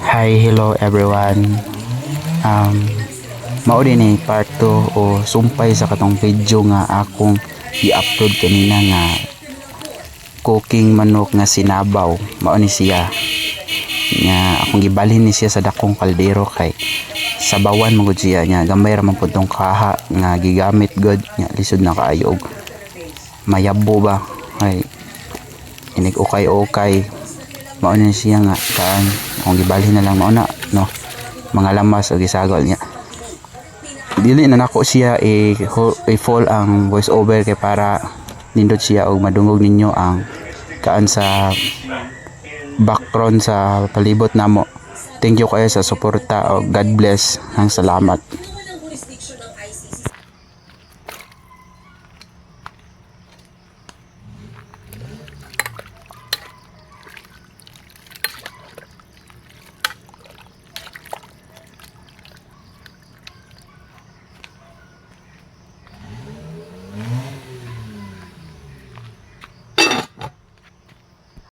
Hi, hello everyone. Um, mao din ni part 2 o sumpay sa katong video nga akong i-upload kanina nga cooking manok nga sinabaw. Mao ni siya. Nga akong gibalhin ni siya sa dakong kaldero kay sabawan mo gud siya nya gamay ra man pud tong kaha nga gigamit gud nya lisod na kaayo og mayabo ba ay inig ukay ukay mao na siya nga kaan. Kung gibalhin na lang mao na no? Mga lamas o gisagol niya. Dili na nako siya i, i fall ang voice over kay para nindot siya og madungog ninyo ang kaan sa background sa palibot namo. Thank you kayo sa suporta o God bless. Ang salamat